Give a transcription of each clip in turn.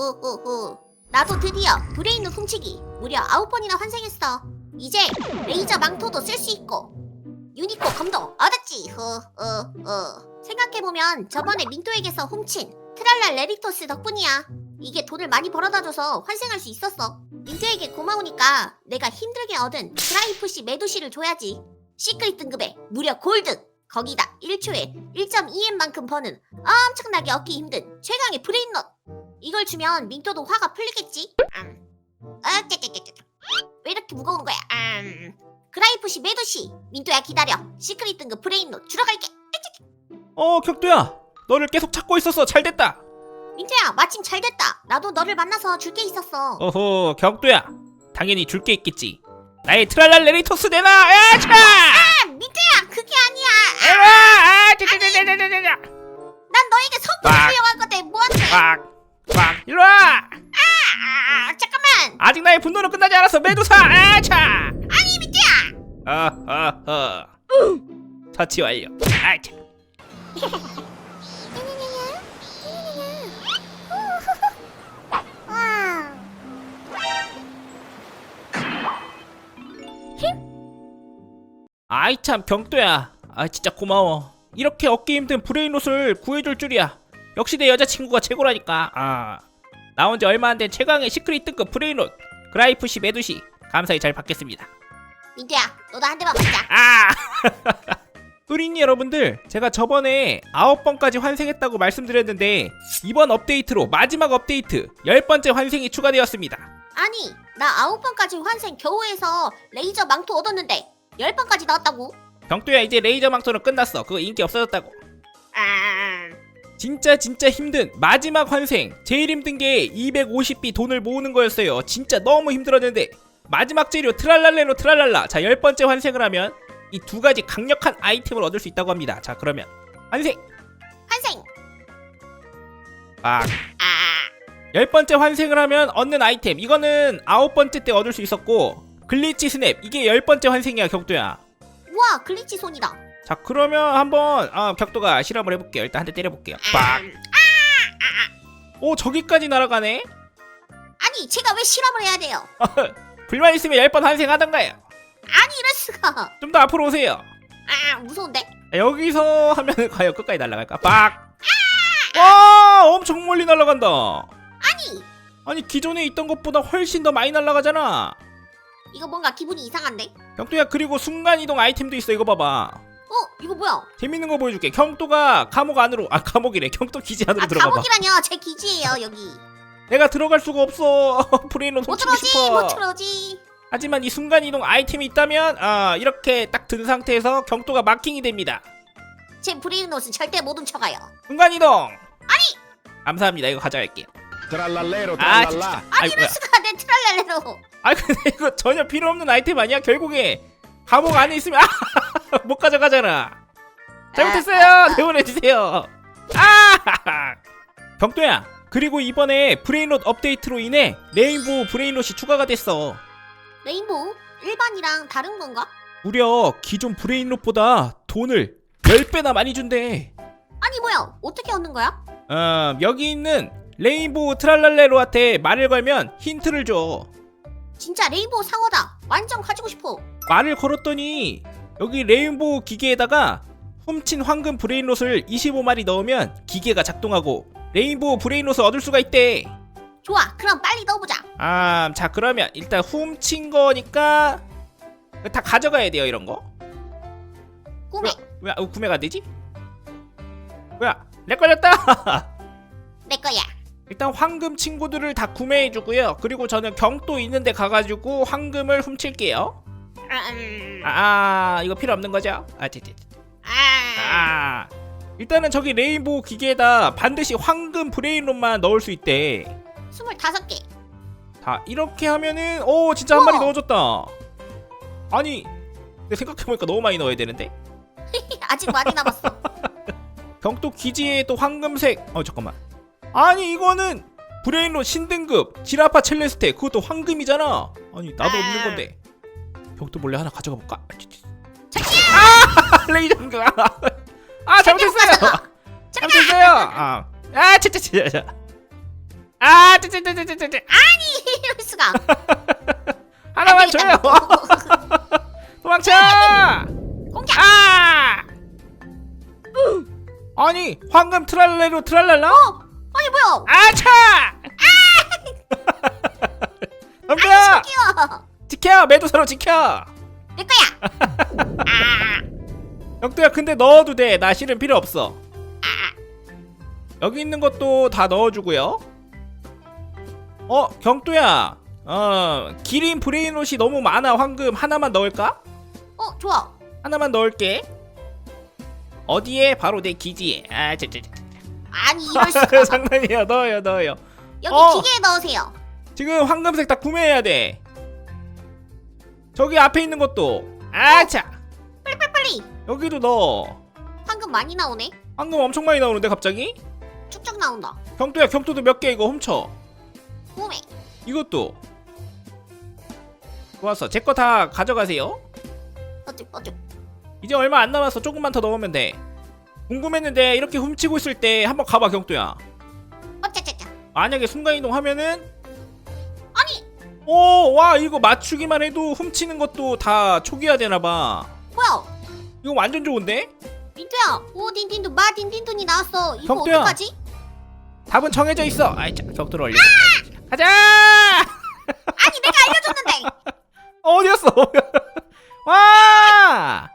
우우우. 나도 드디어 브레인로 훔치기 무려 아홉 번이나 환생했어. 이제 레이저 망토도 쓸 수 있고 유니코 검도 얻었지. 후우우. 생각해보면 저번에 민토에게서 훔친 트랄랄 레릭토스 덕분이야. 이게 돈을 많이 벌어다줘서 환생할 수 있었어. 민토에게 고마우니까 내가 힘들게 얻은 드라이프시 메두시를 줘야지. 시크릿 등급에 무려 골드. 거기다 1초에 1.2M만큼 버는 엄청나게 얻기 힘든 최강의 브레인롯. 이걸 주면 민토도 화가 풀리겠지? 음. 아, 깨깨깨깨. 왜 이렇게 무거운 거야? 음. 그라이프시 메두시. 민토야 기다려. 시크릿 등급 브레인롯 주러 갈게. 어 격두야 너를 계속 찾고 있었어 잘됐다 민토야 마침 잘 됐다. 나도 너를 만나서 줄 게 있었어. 어허 격두야 당연히 줄 게 있겠지 나의 트랄랄 레리토스 내놔 야차 아, 민토야 그게 아니야. 에라 아 짜자자자자자자 난 너에게 선물을 빡. 주려고 할 건데 뭐하는데? 빡빡 일로와! 아, 잠깐만. 아직 나의 분노는 끝나지 않았어 메두사! 아차 아니 민토야. 어허허. 처치 완료. 아차 아이 참 경도야. 아 진짜 고마워. 이렇게 얻기 힘든 브레인롯을 구해줄 줄이야 역시 내 여자친구가 최고라니까. 아나 혼자 얼마 안 된 최강의 시크릿 등급 브레인롯 그라이프시 메두시 감사히 잘 받겠습니다. 민토야 너도 한 대만 맞자. 아! 뿌린이 여러분들 제가 저번에 아홉 번까지 환생했다고 말씀드렸는데 이번 업데이트로 마지막 업데이트 열 번째 환생이 추가되었습니다. 아니 나 아홉 번까지 환생 겨우 해서 레이저 망토 얻었는데 열 번까지 나왔다고? 경도야 이제 레이저 망토는 끝났어. 그거 인기 없어졌다고. 아, 진짜 진짜 힘든 마지막 환생. 제일 힘든 게 250B 돈을 모으는 거였어요. 진짜 너무 힘들었는데 마지막 재료 트랄랄레로 트랄랄라. 자 열 번째 환생을 하면 이 두 가지 강력한 아이템을 얻을 수 있다고 합니다. 자 그러면 환생. 환생. 아 아, 열 번째 환생을 하면 얻는 아이템. 이거는 아홉 번째 때 얻을 수 있었고 글리치 스냅. 이게 열 번째 환생이야 격도야. 우와 글리치 손이다. 자 그러면 한번 아, 격도가 실험을 해볼게요. 일단 한 대 때려볼게요. 빡! 음, 오 저기까지 날아가네? 아니 제가 왜 실험을 해야 돼요? 불만 있으면 열 번 환생 하던가요? 아니 이럴 수가. 좀 더 앞으로 오세요. 아 무서운데? 자, 여기서 하면은 과연 끝까지 날아갈까? 빡! 와 엄청 멀리 날아간다. 아니! 아니 기존에 있던 것보다 훨씬 더 많이 날아가잖아. 이거 뭔가 기분이 이상한데? 격도야 그리고 순간이동 아이템도 있어. 이거 봐봐 어 이거 뭐야? 재밌는 거 보여줄게. 경도가 감옥 안으로 아 감옥이래. 경도 기지 안으로 아 들어가봐. 감옥이라뇨 제 기지예요 여기. 내가 들어갈 수가 없어. 브레인로 못 훔치고 들어오지 싶어. 못 들어오지. 하지만 이 순간 이동 아이템이 있다면 아 이렇게 딱 든 상태에서 경도가 마킹이 됩니다. 제 브레인롯은 절대 못 훔쳐가요. 순간 이동. 아니. 감사합니다. 이거 가져갈게요. Trallallero, 아 trallallà. 진짜. 아니 아이 이럴. 수가 내 트랄랄레로. 아 근데 이거 전혀 필요 없는 아이템 아니야? 결국에 감옥 안에 있으면 아, 못 가져가잖아. 잘못했어요. 내보내 주세요. 아! 경도야. 그리고 이번에 브레인롯 업데이트로 인해 레인보우 브레인롯이 추가가 됐어. 레인보우 일반이랑 다른 건가? 무려 기존 브레인롯보다 돈을 10배나 많이 준대. 아니 뭐야 어떻게 얻는 거야? 어, 여기 있는 레인보우 트랄랄레로한테 말을 걸면 힌트를 줘. 진짜 레인보우 상어다. 완전 가지고 싶어. 말을 걸었더니 여기 레인보우 기계에다가 훔친 황금 브레인롯을 25마리 넣으면 기계가 작동하고 레인보우 브레인롯을 얻을 수가 있대. 좋아 그럼 빨리 넣어보자. 아, 자 그러면 일단 훔친 거니까 다 가져가야 돼요 이런 거. 꿈에 왜 어, 구매가 안 되지? 뭐야? 렉 걸렸다. 내 거야. 일단 황금 친구들을 다 구매해주고요. 그리고 저는 경도 있는데 가가지고 황금을 훔칠게요. 음, 아, 아, 이거 필요 없는 거죠? 아, 제. 아, 아, 일단은 저기 레인보우 기계에다 반드시 황금 브레인롯만 넣을 수 있대. 스물다섯 개. 자, 이렇게 하면은 오 진짜 한 마리 우와. 넣어줬다. 아니, 근데 생각해보니까 너무 많이 넣어야 되는데. 아직 많이 남았어. 경도 기지에 또 황금색. 어 잠깐만. 아니 이거는 브레인롯 신등급 지라파 첼레스테 그것도 황금이잖아. 아니 나도 아. 없는 건데. 경도 몰래 하나 가져가 볼까? 아 레이저인가? 아 잘못했어요. 잘못했어요. 아, 아, 차차차차. 아 쯔쯔쯔쯔쯔쯔 아 이럴 수가. 하나만 줘요 도망쳐 공격. 아 아니 황금 트랄레로 트랄랄라 어? 아니 뭐야? 아차 지켜 매도사로 지켜 내 거야. 아, 영도야 근데 넣어도 돼나 실은 필요 없어 여기 있는 것도 다 넣어주고요 어 경도야 어 기린 브레인롯이 너무 많아 황금 하나만 넣을까? 어 좋아. 하나만 넣을게 어디에? 바로 내 기지에 아 저, 저, 저. 아니 이럴 수가. 장난이야 넣어요 넣어요 여기 어. 기계에 넣으세요. 지금 황금색 다 구매해야 돼 저기 앞에 있는 것도 아차 빨리 빨리. 여기도 넣어 방금 많이 나오네. 황금 엄청 많이 나오는데 갑자기? 쭉쭉 나온다. 경도야 경도도 몇 개 이거 훔쳐 구매. 이것도 좋았어 제 거 다 가져가세요 어쭈 어쭈. 이제 얼마 안 남았어 조금만 더 넣으면 돼 궁금했는데 이렇게 훔치고 있을 때 한번 가봐 경도야 어쩌쩌쩌. 만약에 순간이동 하면은 오 와 이거 맞추기만 해도 훔치는 것도 다 초기화 되나봐 뭐야? 이거 완전 좋은데? 민트야. 오 딘딘도 마 딘딘돈이 나왔어. 이거 경도야. 어떡하지? 답은 정해져 있어 아이 자 격도를 올리자 가자 아니 내가 알려줬는데. 어디였어 와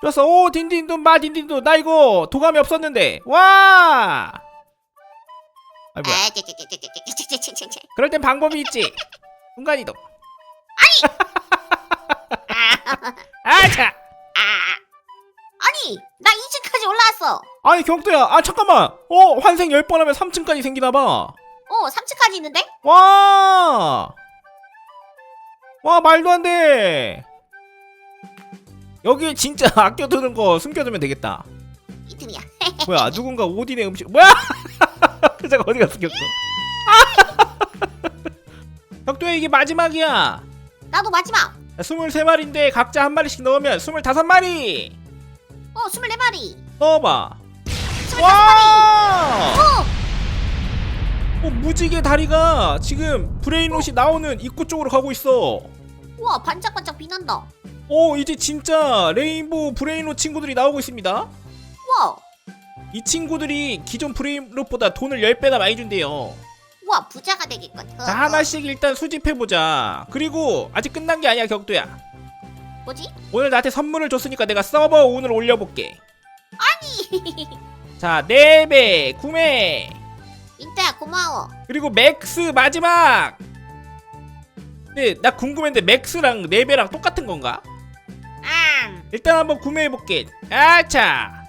좋았어 오 딘딘돈 마 딘딘돈 나 이거 도감이 없었는데 와 아, 뭐야 아. 그럴 땐 방법이 있지 순간이동 아차 아. 아니 나 2층까지 올라왔어. 아니 경도야 아 잠깐만 어 환생 10번 하면 3층까지 생기나 봐 어 3층까지 있는데? 와! 와 말도 안 돼. 여기 진짜 아껴두는 거 숨겨두면 되겠다. 이 틈이야. 뭐야 누군가 오딘의 음식 뭐야? 잠깐 어디 갔어 격도? 격도야 이게 마지막이야. 나도 마지막. 23마리인데 각자 한 마리씩 넣으면 25마리. 어 24마리. 넣어봐. 25마리. 와! 어. 어, 무지개 다리가 지금 브레인롯이 나오는 입구 쪽으로 가고 있어. 우와 반짝반짝 빛난다. 오 이제 진짜 레인보우 브레인롯 친구들이 나오고 있습니다 우와. 이 친구들이 기존 브레인롯보다 돈을 10배나 많이 준대요 우와 부자가 되겠군. 어, 자 어. 하나씩 일단 수집해보자 그리고 아직 끝난 게 아니야 격도야 뭐지? 오늘 나한테 선물을 줬으니까 내가 서버 오늘 올려볼게 아니. 자 4배 구매 민트야 고마워. 그리고 맥스 마지막 근데 나 궁금했는데 맥스랑 4배랑 똑같은 건가? 아. 일단 한번 구매해볼게 아차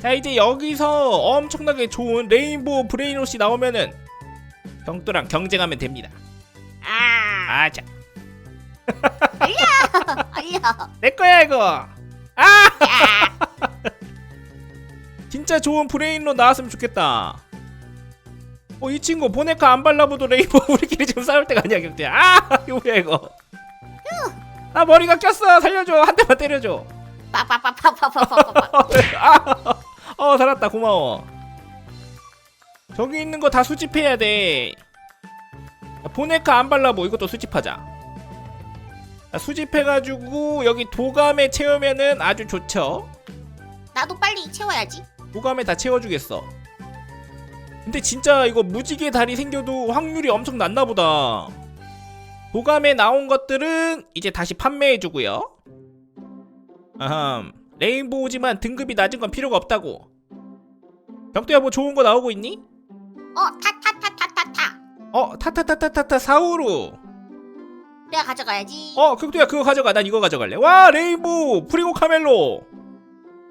자 이제 여기서 엄청나게 좋은 레인보우 브레인롯이 나오면은 경도랑 경쟁하면 됩니다. 아. 아차 알려. 내거야 이거. 아! 야. 진짜 좋은 브레인롯 나왔으면 좋겠다. 어 이 친구 보네카 안 발라보도 레인보우 우리끼리 지금 싸울 때가 아니야 경도야 아 이거 뭐야 이거. 아 머리가 꼈어. 살려줘. 한 대만 때려줘. 빠빠빠빠빠빠빠빠. 아, 어 살았다. 고마워 저기 있는 거 다 수집해야 돼. 야, 보네카 안 발라보. 이것도 수집하자. 자, 수집해가지고 여기 도감에 채우면은 아주 좋죠? 나도 빨리 채워야지. 도감에 다 채워주겠어. 근데 진짜 이거 무지개 다리 생겨도 확률이 엄청 낮나 보다. 도감에 나온 것들은 이제 다시 판매해주고요. 아흠. 레인보우지만 등급이 낮은 건 필요가 없다고. 벽도야 뭐 좋은 거 나오고 있니? 어 타 타 타 타 타 타. 어 타타타타타타 사우루. 내가 가져가야지. 어 격도야 그거 가져가. 난 이거 가져갈래. 와 레인보우. 프리고 카멜로.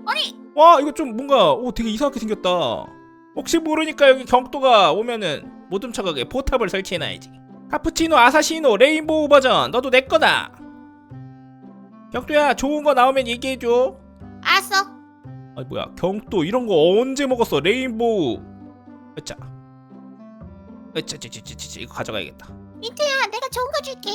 아니 와 이거 좀 뭔가 오 되게 이상하게 생겼다. 혹시 모르니까 여기 경도가 오면은 못 훔쳐가게 포탑을 설치해놔야지. 카푸치노 아사시노 레인보우 버전. 너도 내 거다. 경도야 좋은 거 나오면 얘기해줘. 알았어. 아 뭐야. 경도 이런 거 언제 먹었어? 레인보우. 으짜 찌찌찌찌 이거 가져가야겠다 민트야 내가 좋은 거 줄게.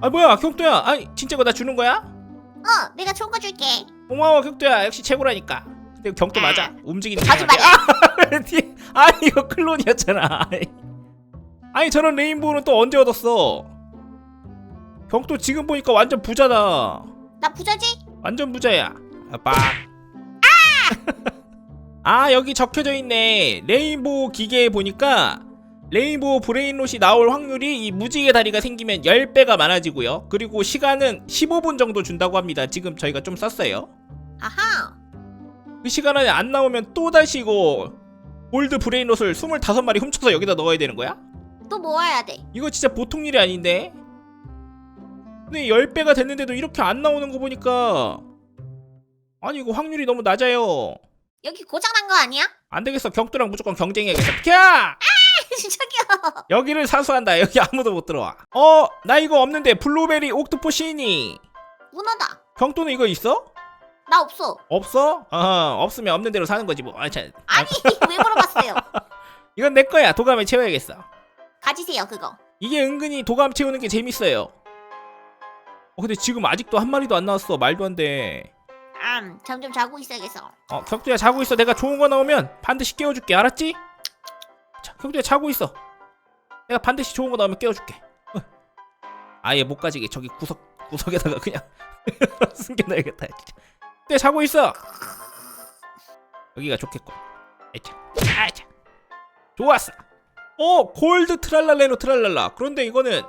아 뭐야 경도야 아니 진짜 이거 나 주는 거야? 어 내가 좋은 거 줄게. 고마워 격도야 역시 최고라니까 근데 경도 맞아 아. 움직이는 아주 게 맞아. 맞아. 뒤에- 아니 이거 클론이었잖아 아니 저런 레인보우는 또 언제 얻었어 격도 지금 보니까 완전 부자다 나 부자지? 완전 부자야 아빠 아 여기 적혀져 있네 레인보우 기계에 보니까 레인보우 브레인롯이 나올 확률이 이 무지개 다리가 생기면 10배가 많아지고요 그리고 시간은 15분 정도 준다고 합니다 지금 저희가 좀 썼어요 아하. 그 시간 안에 안 나오면 또다시 이거 골드 브레인롯을 25마리 훔쳐서 여기다 넣어야 되는 거야? 또 모아야 돼. 이거 진짜 보통 일이 아닌데 근데 10배가 됐는데도 이렇게 안 나오는 거 보니까 아니 이거 확률이 너무 낮아요 여기 고장난 거 아니야? 안 되겠어 경도랑 무조건 경쟁해야겠어 캬! 저기요. 여기를 사수한다 여기 아무도 못 들어와 어 나 이거 없는데 블루베리 옥토포시니 문어다. 경도는 이거 있어? 나 없어. 없어? 어 없으면 없는 대로 사는 거지 뭐 아, 참. 아니 왜 물어봤어요? 이건 내 거야 도감에 채워야겠어 가지세요 그거. 이게 은근히 도감 채우는 게 재밌어요 어 근데 지금 아직도 한 마리도 안 나왔어 말도 안돼 음, 점점 자고 있어야겠어. 어 격두야 자고 있어 내가 좋은 거 나오면 반드시 깨워줄게 알았지? 자 격두야 자고 있어. 내가 반드시 좋은 거 나오면 깨워줄게. 어. 아예 못 가지게 저기 구석 구석에다가 그냥 숨겨놔야겠다 진짜. 네 자고 있어. 여기가 좋겠군. 아차 아차. 좋았어. 어 골드 트랄랄레노 트랄랄라. 그런데 이거는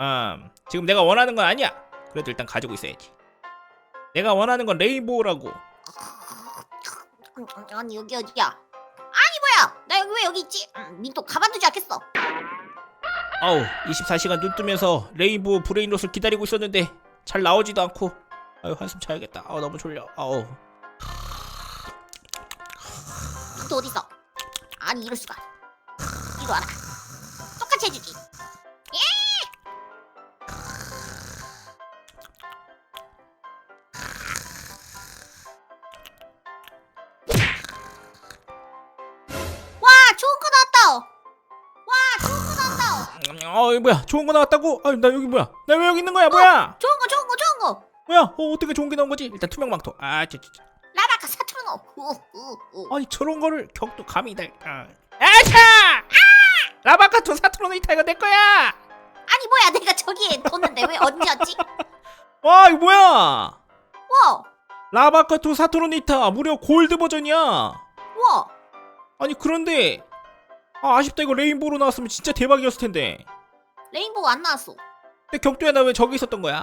음, 지금 내가 원하는 건 아니야. 그래도 일단 가지고 있어야지. 내가 원하는 건 레인보우라고. 아니 여기 어디야? 뭐야? 나 여기 왜 여기 있지? 음, 민또 가만두지 않겠어. 아우 24시간 눈 뜨면서 레인보우 브레인롯을 기다리고 있었는데 잘 나오지도 않고 아유 한숨 자야겠다 아우 너무 졸려 아우 민또 어디 있어? 아니 이럴 수가. 이리 와라. 똑같이 해주지. 어 뭐야? 좋은 거 나왔다고? 아유 나 여기 뭐야? 나 왜 여기 있는 거야? 뭐야? 좋은 거 좋은 거 좋은 거. 뭐야? 어 어떻게 좋은 게 나온 거지? 일단 투명 망토. 아 진짜 라바카 사투르노. 후후후. 아니 저런 거를 격도 감이 달 아. 아차 라바카토 사트로니타 이거 내 거야! 아니 뭐야? 내가 저기에 뒀는데 왜 언제였지? 와 이거 뭐야? 와, 라바카토 사토로니타 무려 골드 버전이야. 와, 아니 그런데 아 아쉽다. 이거 레인보우로 나왔으면 진짜 대박이었을 텐데 레인보우 안 나왔어. 근데 격도야 나 왜 저기 있었던 거야?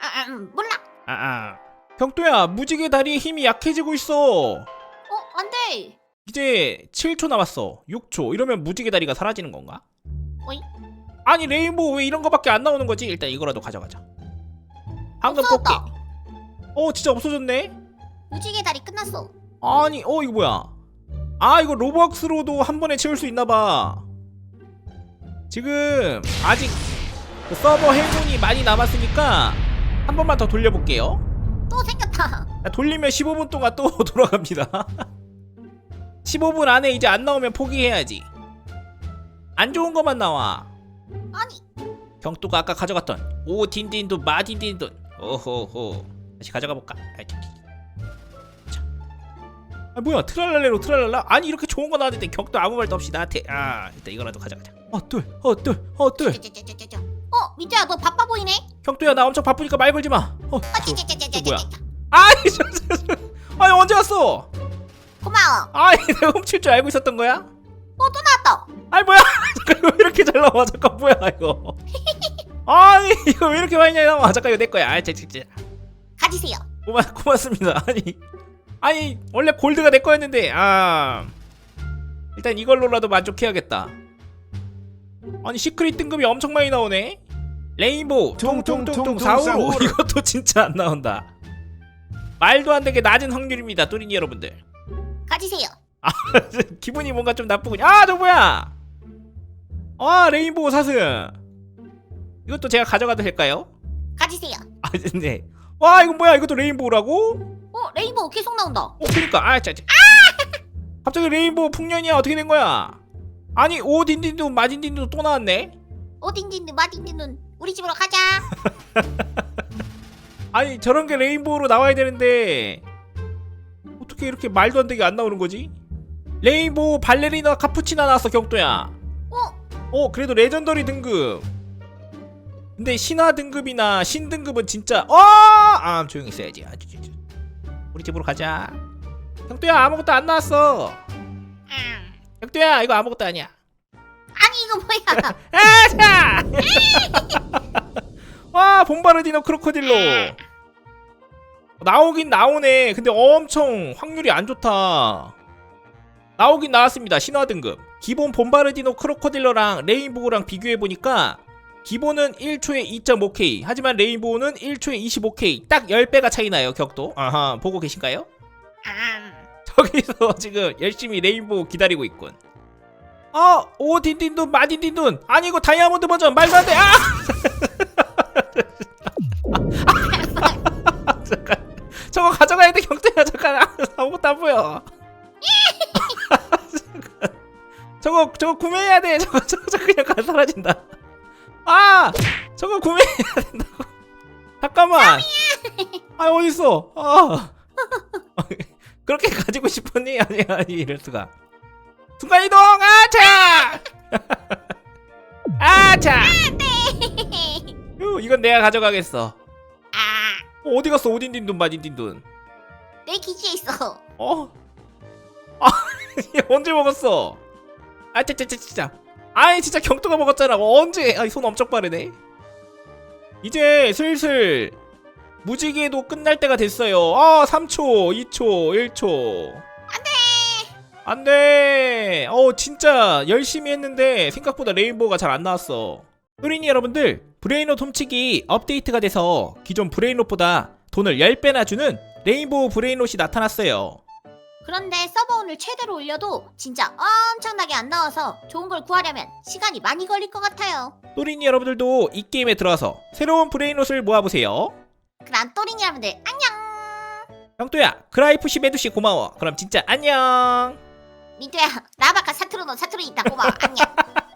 아, 아 음, 몰라. 아, 아. 경도야 무지개 다리의 힘이 약해지고 있어 어, 안 돼. 이제 7초 남았어 6초 이러면 무지개 다리가 사라지는 건가? 어이? 아니 레인보우 왜 이런 거밖에 안 나오는 거지? 일단 이거라도 가져가자 방금 없어졌다. 뽑기 어 진짜 없어졌네? 무지개 다리 끝났어. 아니 어 이거 뭐야 아 이거 로벅스로도 한 번에 채울 수 있나 봐 지금 아직 그 서버 행운이 많이 남았으니까 한 번만 더 돌려볼게요 또 생겼다. 아, 돌리면 15분 동안 또 돌아갑니다. 15분 안에 이제 안 나오면 포기해야지. 안 좋은 것만 나와. 아니, 경도가 아까 가져갔던 오 딘딘돈 마딘딘돈 오호호 다시 가져가 볼까? 아, 자. 아 뭐야 트랄랄레로 트랄랄라 아니 이렇게 좋은 거 나왔는데 격도 아무 말도 없이 나한테 아 일단 이거라도 가져가자 어둘 어둘 어둘 짜짜짜짜짜. 어, 민트야 너 바빠 보이네. 경도야 나 엄청 바쁘니까 말 걸지 마 어, 어, 짜짜짜짜짜짜. 뭐야? 아니 저, 저, 저, 아니 언제 왔어 고마워. 아니 내가 훔칠 줄 알고 있었던 거야? 어, 또 나왔다. 아니 뭐야 잠깐 이거 왜 이렇게 잘 나와 잠깐 뭐야 이거 아니 이거 왜 이렇게 많이 나와 잠깐 이거 내 거야 아 진짜 진짜 가지세요. 고마 고맙습니다 아니 아니 원래 골드가 내 거였는데 아 일단 이걸로라도 만족해야겠다 아니 시크릿 등급이 엄청 많이 나오네 레인보우 퉁퉁퉁퉁 사우로 사우로. 이것도 진짜 안 나온다 말도 안 되게 낮은 확률입니다 뚜린이 여러분들 가지세요. 기분이 뭔가 좀 나쁘군요. 아, 저 뭐야? 아, 레인보우 사슴. 이것도 제가 가져가도 될까요? 가지세요. 아, 네. 와, 이거 뭐야? 이것도 레인보우라고? 어, 레인보우 계속 나온다. 어, 그니까. 아, 자, 자. 갑자기 레인보우 풍년이야. 어떻게 된 거야? 아니, 오딘딘도 마딘딘도 또 나왔네. 어딘딘드 마딘딘은 우리 집으로 가자. 아니, 저런 게 레인보우로 나와야 되는데 어떻게 이렇게 말도 안 되게 안 나오는 거지? 레인보우 발레리나 카푸치나 나왔어 경도야 어? 어 그래도 레전더리 등급 근데 신화 등급이나 신 등급은 진짜 어 아 조용히 있어야지 아주 아주. 우리 집으로 가자. 경도야 아무것도 안 나왔어. 음. 경도야 이거 아무것도 아니야. 아니 이거 뭐야? 아자! 와 봄바르디노 크로코딜로. 나오긴 나오네. 근데 엄청 확률이 안 좋다. 나오긴 나왔습니다. 신화 등급. 기본 봄바르디노 크로코딜러랑 레인보우랑 비교해 보니까 기본은 1초에 2.5K 하지만 레인보우는 1초에 25K 딱 10배가 차이 나요 격도. 아하 보고 계신가요? 음. 저기서 지금 열심히 레인보우 기다리고 있군. 아! 오 딘딘돈 마딘딘돈 아니 이거 다이아몬드 버전. 말도 안돼. 아! 잠깐. 저거 가져가야 돼 경태야. 잠깐. 아, 아무것도 안 보여. 잠깐. 저거 저거 구매해야 돼. 저거 저거 저거 그냥 가 사라진다 아! 저거 구매해야 된다고. 잠깐만. 아 어딨어? 아. 그렇게 가지고 싶었니? 아니 아니 이럴 수가. 순간 이동! 아차! 아차! 휴, 이건 내가 가져가겠어. 아, 어, 어디 갔어? 오딘 딘돈 마딘 딘돈 내 기지에 있어. 어? 아, 얘 언제 먹었어? 아, 진짜. 아이, 진짜 경도가 먹었잖아. 어, 언제? 아, 손 엄청 빠르네. 이제 슬슬 무지개도 끝날 때가 됐어요. 아, 3초, 2초, 1초. 안 돼! 안 돼! 어, 진짜 열심히 했는데 생각보다 레인보우가 잘 안 나왔어. 소린이 여러분들, 브레인롯 훔치기 업데이트가 돼서 기존 브레인롯보다 돈을 10배나 주는 레인보우 브레인롯이 나타났어요. 그런데 서버온을 최대로 올려도 진짜 엄청나게 안 나와서 좋은 걸 구하려면 시간이 많이 걸릴 것 같아요. 또린이 여러분들도 이 게임에 들어와서 새로운 브레인롯을 모아보세요. 그럼 또린이 여러분들 안녕. 형또야, 그라이프시 메두씨 고마워. 그럼 진짜 안녕. 민트야, 라바카 사투르노 사투르 있다 고마워. 안녕.